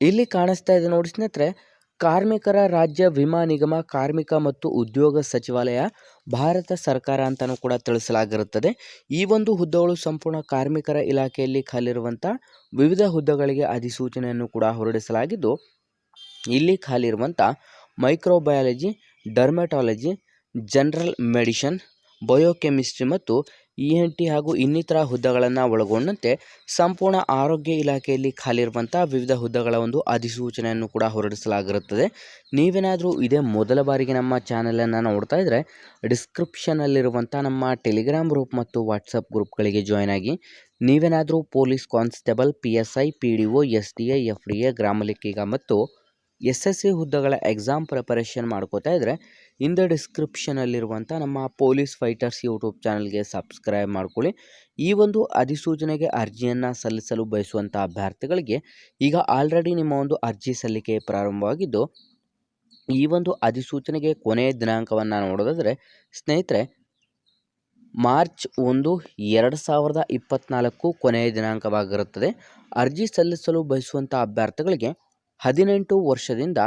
ಇಲ್ಲಿ ಕಾಣಿಸ್ತಾ ಇದೆ ನೋಡಿ ಸ್ನೇಹಿತರೆ, ಕಾರ್ಮಿಕರ ರಾಜ್ಯ ವಿಮಾ ನಿಗಮ, ಕಾರ್ಮಿಕ ಮತ್ತು ಉದ್ಯೋಗ ಸಚಿವಾಲಯ, ಭಾರತ ಸರ್ಕಾರ ಅಂತಲೂ ಕೂಡ ತಿಳಿಸಲಾಗಿರುತ್ತದೆ. ಈ ಒಂದು ಹುದ್ದೆಗಳು ಸಂಪೂರ್ಣ ಕಾರ್ಮಿಕರ ಇಲಾಖೆಯಲ್ಲಿ ಖಾಲಿರುವಂಥ ವಿವಿಧ ಹುದ್ದೆಗಳಿಗೆ ಅಧಿಸೂಚನೆಯನ್ನು ಕೂಡ ಹೊರಡಿಸಲಾಗಿದ್ದು, ಇಲ್ಲಿ ಖಾಲಿರುವಂಥ microbiology, dermatology, general medicine, biochemistry ಮತ್ತು ಇ ಎನ್ ಟಿ ಹಾಗೂ ಇನ್ನಿತರ ಹುದ್ದೆಗಳನ್ನು ಒಳಗೊಂಡಂತೆ ಸಂಪೂರ್ಣ ಆರೋಗ್ಯ ಇಲಾಖೆಯಲ್ಲಿ ಖಾಲಿರುವಂಥ ವಿವಿಧ ಹುದ್ದೆಗಳ ಒಂದು ಅಧಿಸೂಚನೆಯನ್ನು ಕೂಡ ಹೊರಡಿಸಲಾಗಿರುತ್ತದೆ. ನೀವೇನಾದರೂ ಇದೇ ಮೊದಲ ಬಾರಿಗೆ ನಮ್ಮ ಚಾನಲನ್ನು ನೋಡ್ತಾ ಇದ್ದರೆ ಡಿಸ್ಕ್ರಿಪ್ಷನಲ್ಲಿರುವಂಥ ನಮ್ಮ ಟೆಲಿಗ್ರಾಮ್ ಗ್ರೂಪ್ ಮತ್ತು ವಾಟ್ಸಪ್ ಗ್ರೂಪ್ಗಳಿಗೆ ಜಾಯ್ನ್ ಆಗಿ ನೀವೇನಾದರೂ police constable, P S I, P D O, S D A, F D A ಗ್ರಾಮಲೆಕ್ಕಿಗ ಮತ್ತು ಎಸ್ ಎಸ್ ಸಿ ಹುದ್ದೆಗಳ ಎಕ್ಸಾಮ್ ಪ್ರಿಪರೇಷನ್ ಮಾಡ್ಕೋತಾ ಇದ್ದರೆ ಇಂದ ಡಿಸ್ಕ್ರಿಪ್ಷನಲ್ಲಿರುವಂಥ ನಮ್ಮ ಪೊಲೀಸ್ ಫೈಟರ್ಸ್ ಯೂಟ್ಯೂಬ್ ಚಾನಲ್ಗೆ ಸಬ್ಸ್ಕ್ರೈಬ್ ಮಾಡ್ಕೊಳ್ಳಿ. ಈ ಒಂದು ಅಧಿಸೂಚನೆಗೆ ಅರ್ಜಿಯನ್ನು ಸಲ್ಲಿಸಲು ಬಯಸುವಂಥ ಅಭ್ಯರ್ಥಿಗಳಿಗೆ ಈಗ ಆಲ್ರೆಡಿ ನಿಮ್ಮ ಒಂದು ಅರ್ಜಿ ಸಲ್ಲಿಕೆ ಪ್ರಾರಂಭವಾಗಿದ್ದು, ಈ ಒಂದು ಅಧಿಸೂಚನೆಗೆ ಕೊನೆಯ ದಿನಾಂಕವನ್ನು ನೋಡೋದಾದರೆ, ಸ್ನೇಹಿತರೆ, ಮಾರ್ಚ್ ಒಂದು ಎರಡು ಸಾವಿರದ ಇಪ್ಪತ್ತ್ನಾಲ್ಕು ಕೊನೆಯ ದಿನಾಂಕವಾಗಿರುತ್ತದೆ. ಅರ್ಜಿ ಸಲ್ಲಿಸಲು ಬಯಸುವಂಥ ಅಭ್ಯರ್ಥಿಗಳಿಗೆ ಹದಿನೆಂಟು ವರ್ಷದಿಂದ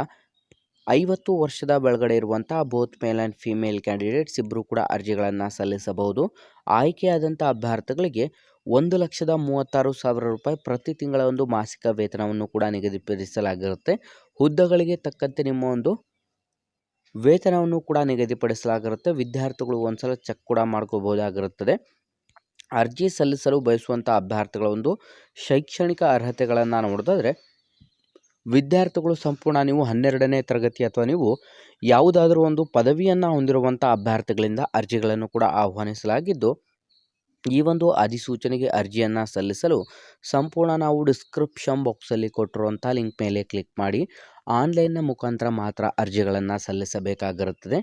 ಐವತ್ತು ವರ್ಷದ ಒಳಗಡೆ ಇರುವಂಥ both male and female candidates ಇಬ್ಬರು ಕೂಡ ಅರ್ಜಿಗಳನ್ನು ಸಲ್ಲಿಸಬಹುದು. ಆಯ್ಕೆಯಾದಂಥ ಅಭ್ಯರ್ಥಿಗಳಿಗೆ ಒಂದು ಲಕ್ಷದ ಮೂವತ್ತಾರು ಸಾವಿರ ರೂಪಾಯಿ ಪ್ರತಿ ತಿಂಗಳ ಒಂದು ಮಾಸಿಕ ವೇತನವನ್ನು ಕೂಡ ನಿಗದಿಪಡಿಸಲಾಗಿರುತ್ತೆ. ಹುದ್ದೆಗಳಿಗೆ ತಕ್ಕಂತೆ ನಿಮ್ಮ ಒಂದು ವೇತನವನ್ನು ಕೂಡ ನಿಗದಿಪಡಿಸಲಾಗಿರುತ್ತೆ. ವಿದ್ಯಾರ್ಥಿಗಳು ಒಂದ್ಸಲ ಚೆಕ್ ಕೂಡ ಮಾಡ್ಕೋಬಹುದಾಗಿರುತ್ತದೆ. ಅರ್ಜಿ ಸಲ್ಲಿಸಲು ಬಯಸುವಂಥ ಅಭ್ಯರ್ಥಿಗಳ ಒಂದು ಶೈಕ್ಷಣಿಕ ಅರ್ಹತೆಗಳನ್ನು ನೋಡೋದಾದರೆ ವಿದ್ಯಾರ್ಥಿಗಳು ಸಂಪೂರ್ಣ ನೀವು ಹನ್ನೆರಡನೇ ತರಗತಿ ಅಥವಾ ನೀವು ಯಾವುದಾದ್ರೂ ಒಂದು ಪದವಿಯನ್ನು ಹೊಂದಿರುವಂಥ ಅಭ್ಯರ್ಥಿಗಳಿಂದ ಅರ್ಜಿಗಳನ್ನು ಕೂಡ ಆಹ್ವಾನಿಸಲಾಗಿದ್ದು, ಈ ಒಂದು ಅಧಿಸೂಚನೆಗೆ ಅರ್ಜಿಯನ್ನು ಸಲ್ಲಿಸಲು ಸಂಪೂರ್ಣ ನಾವು ಡಿಸ್ಕ್ರಿಪ್ಷನ್ ಬಾಕ್ಸಲ್ಲಿ ಕೊಟ್ಟಿರುವಂಥ ಲಿಂಕ್ ಮೇಲೆ ಕ್ಲಿಕ್ ಮಾಡಿ ಆನ್ಲೈನ್ನ ಮುಖಾಂತರ ಮಾತ್ರ ಅರ್ಜಿಗಳನ್ನು ಸಲ್ಲಿಸಬೇಕಾಗಿರುತ್ತದೆ.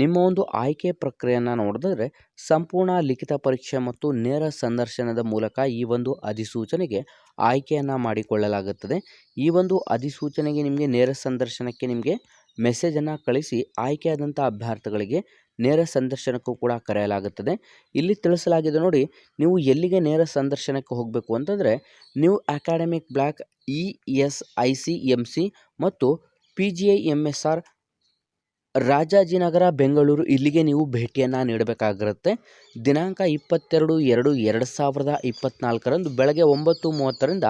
ನಿಮ್ಮ ಒಂದು ಆಯ್ಕೆ ಪ್ರಕ್ರಿಯೆಯನ್ನು ನೋಡಿದ್ರೆ ಸಂಪೂರ್ಣ ಲಿಖಿತ ಪರೀಕ್ಷೆ ಮತ್ತು ನೇರ ಸಂದರ್ಶನದ ಮೂಲಕ ಈ ಒಂದು ಅಧಿಸೂಚನೆಗೆ ಆಯ್ಕೆಯನ್ನು ಮಾಡಿಕೊಳ್ಳಲಾಗುತ್ತದೆ. ಈ ಒಂದು ಅಧಿಸೂಚನೆಗೆ ನಿಮಗೆ ನೇರ ಸಂದರ್ಶನಕ್ಕೆ ನಿಮಗೆ ಮೆಸೇಜನ್ನು ಕಳಿಸಿ ಆಯ್ಕೆಯಾದಂಥ ಅಭ್ಯರ್ಥಿಗಳಿಗೆ ನೇರ ಸಂದರ್ಶನಕ್ಕೂ ಕೂಡ ಕರೆಯಲಾಗುತ್ತದೆ. ಇಲ್ಲಿ ತಿಳಿಸಲಾಗಿದೆ ನೋಡಿ, ನೀವು ಎಲ್ಲಿಗೆ ನೇರ ಸಂದರ್ಶನಕ್ಕೆ ಹೋಗಬೇಕು ಅಂತಂದರೆ new academic block E S I C M C ಮತ್ತು P G I M S R Rajajinagar, Bengaluru ಇಲ್ಲಿಗೆ ನೀವು ಭೇಟಿಯನ್ನು ನೀಡಬೇಕಾಗಿರುತ್ತೆ. ದಿನಾಂಕ ಇಪ್ಪತ್ತೆರಡು ಎರಡು ಎರಡು ಸಾವಿರದ ಇಪ್ಪತ್ತ್ನಾಲ್ಕರಂದು ಬೆಳಗ್ಗೆ ಒಂಬತ್ತು ಮೂವತ್ತರಿಂದ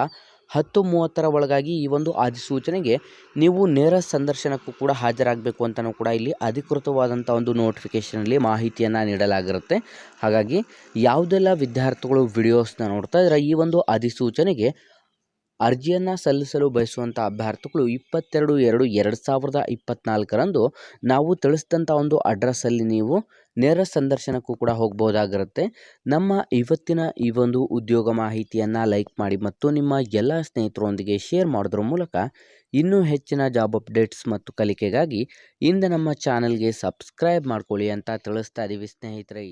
ಹತ್ತು ಮೂವತ್ತರ ಒಳಗಾಗಿ ಈ ಒಂದು ಅಧಿಸೂಚನೆಗೆ ನೀವು ನೇರ ಸಂದರ್ಶನಕ್ಕೂ ಕೂಡ ಹಾಜರಾಗಬೇಕು ಅಂತಲೂ ಕೂಡ ಇಲ್ಲಿ ಅಧಿಕೃತವಾದಂಥ ಒಂದು ನೋಟಿಫಿಕೇಷನಲ್ಲಿ ಮಾಹಿತಿಯನ್ನು ನೀಡಲಾಗಿರುತ್ತೆ. ಹಾಗಾಗಿ ಯಾವುದೆಲ್ಲ ವಿದ್ಯಾರ್ಥಿಗಳು ವಿಡಿಯೋಸ್ನ ನೋಡ್ತಾ ಇದ್ದರೆ ಈ ಒಂದು ಅಧಿಸೂಚನೆಗೆ ಅರ್ಜಿಯನ್ನು ಸಲ್ಲಿಸಲು ಬಯಸುವಂಥ ಅಭ್ಯರ್ಥಿಗಳು ಇಪ್ಪತ್ತೆರಡು ಎರಡು ಎರಡು ಸಾವಿರದ ಇಪ್ಪತ್ತ್ನಾಲ್ಕರಂದು ನಾವು ತಿಳಿಸಿದಂಥ ಒಂದು ಅಡ್ರೆಸ್ಸಲ್ಲಿ ನೀವು ನೇರ ಸಂದರ್ಶನಕ್ಕೂ ಕೂಡ ಹೋಗ್ಬೋದಾಗಿರುತ್ತೆ ನಮ್ಮ ಇವತ್ತಿನ ಈ ಒಂದು ಉದ್ಯೋಗ ಮಾಹಿತಿಯನ್ನು ಲೈಕ್ ಮಾಡಿ ಮತ್ತು ನಿಮ್ಮ ಎಲ್ಲ ಸ್ನೇಹಿತರೊಂದಿಗೆ ಶೇರ್ ಮಾಡೋದ್ರ ಮೂಲಕ ಇನ್ನೂ ಹೆಚ್ಚಿನ ಜಾಬ್ ಅಪ್ಡೇಟ್ಸ್ ಮತ್ತು ಕಲಿಕೆಗಾಗಿ ಇಂದ ನಮ್ಮ ಚಾನಲ್ಗೆ ಸಬ್ಸ್ಕ್ರೈಬ್ ಮಾಡ್ಕೊಳ್ಳಿ ಅಂತ ತಿಳಿಸ್ತಾ ಇದ್ದೀವಿ ಸ್ನೇಹಿತರೆ.